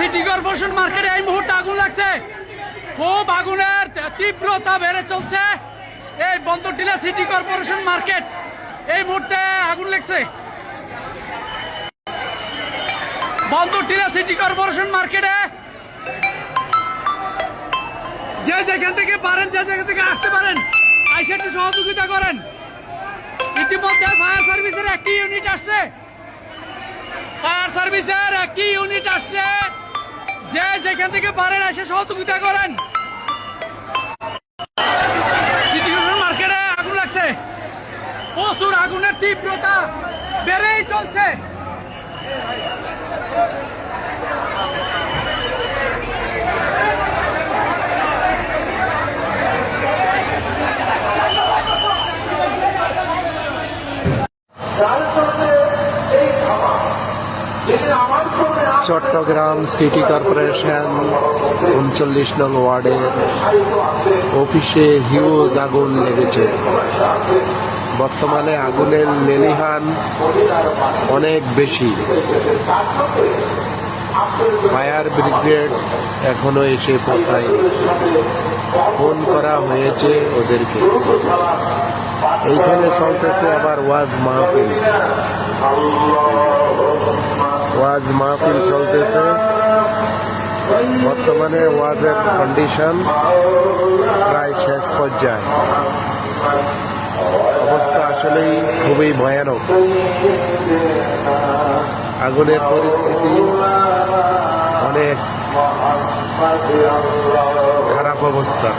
City corporation মার্কেটে এই মুহূর্তে আগুন লাগছে। খুব আগুনের তীব্রতা বেড়ে চলছে। এই বন্দরটিলা সিটি কর্পোরেশন মার্কেট এই মুহূর্তে আগুন লাগছে। বন্দরটিলা সিটি কর্পোরেশন মার্কেটে যে যেখান থেকে পারেন, যে যেখান থেকে আসতে পারেন, আইসে একটু সহযোগিতা করেন। ইতিমধ্যে ফায়ার সার্ভিসের একটি ইউনিট আসছে। ফায়ার সার্ভিসের একটি ইউনিট আসছে। যে যেখান থেকে পারেন এসে সহযোগিতা করেন। সিটি মার্কেটে আগুন লাগছে। প্রচুর আগুনের তীব্রতা বেড়েই চলছে। চট্টগ্রাম সিটি কর্পোরেশন উনচল্লিশ নং ওয়ার্ডের অফিসে হিউজ আগুন লেগেছে। বর্তমানে আগুনের লেলিহান অনেক বেশি। ফায়ার ব্রিগেড এখনও এসে পৌঁছায় ফোন করা হয়েছে ওদেরকে। এইখানে চলতেছে আবার ওয়াজ মাহফিল। ওয়াজ মাহফিল চলতেছে। বর্তমানে ওয়াজের কন্ডিশন প্রায় শেষ পর্যায়ে। অবস্থা আসলেই খুবই ভয়ানক। আগুনের পরিস্থিতি অনেক খারাপ অবস্থা।